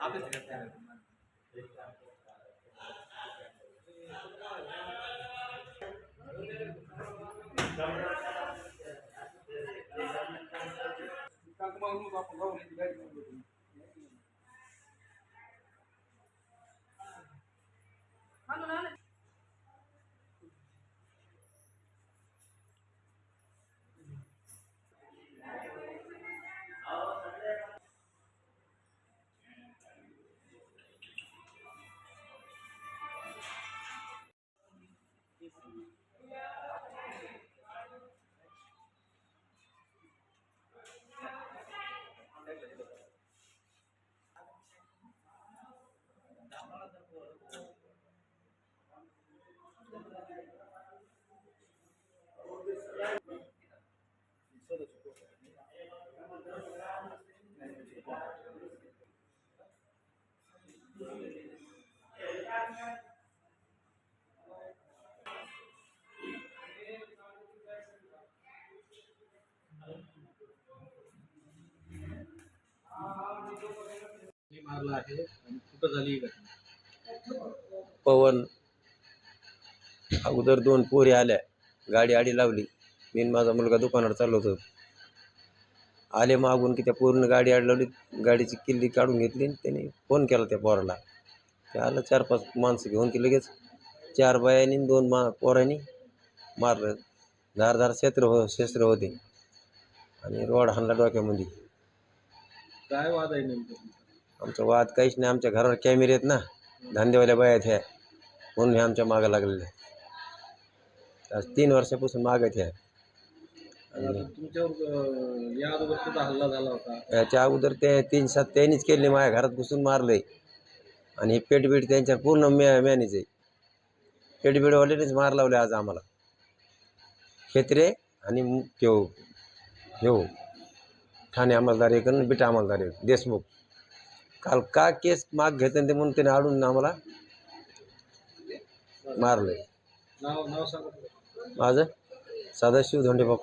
Abi de Kalkma onu da kullanmayı bilir. मारला आहे आणि कुठं झाली ही घटना. पवन अगोदर दोन पोरी आल्या गाडी आडी लावली. मी आणि माझा मुलगा दुकानावर चाललो होतो. आले मागून की त्या पूर्ण गाडी आड लावली गाडीची किल्ली काढून घेतली आणि त्याने फोन केला त्या पोराला. ते आलं चार पाच माणसं घेऊन की लगेच चार बायांनी आणि दोन मा पोरांनी मारलं. धारधार क्षेत्र हो शस्त्र होते. आणि रोड हाणला डोक्यामध्ये. काय वाद आहे नेमकं? आमचा वाद काहीच नाही आमच्या घरावर कॅमेरे आहेत ना धंदेवाल्या बाया आहेत ह्या. म्हणून हे आमच्या मागं लागलेले आहेत. आज तीन वर्षापासून मागं आहेत ह्या. आणि आता तुमच्यावर अं, या अगोदर सुद्धा हल्ला झाला होता? याच्या अगोदर ते तीन सात त्यांनीच केले माझ्या घरात घुसून मारलंय आणि हे पेटबीट त्यांच्या पूर्ण मॅ मॅनेज आहे. पेटबीडवाल्यानेच मार लावले आज आम्हाला. खेत्रे आणि मु- त्यो ह्यो. ठाणे अंमलदार एक बिटा अंमलदार एक देशमुख. काल का केस माग घेते ते म्हणून त्याने आडून आम्हाला मारले. माझं सदाशिव धोंडेबा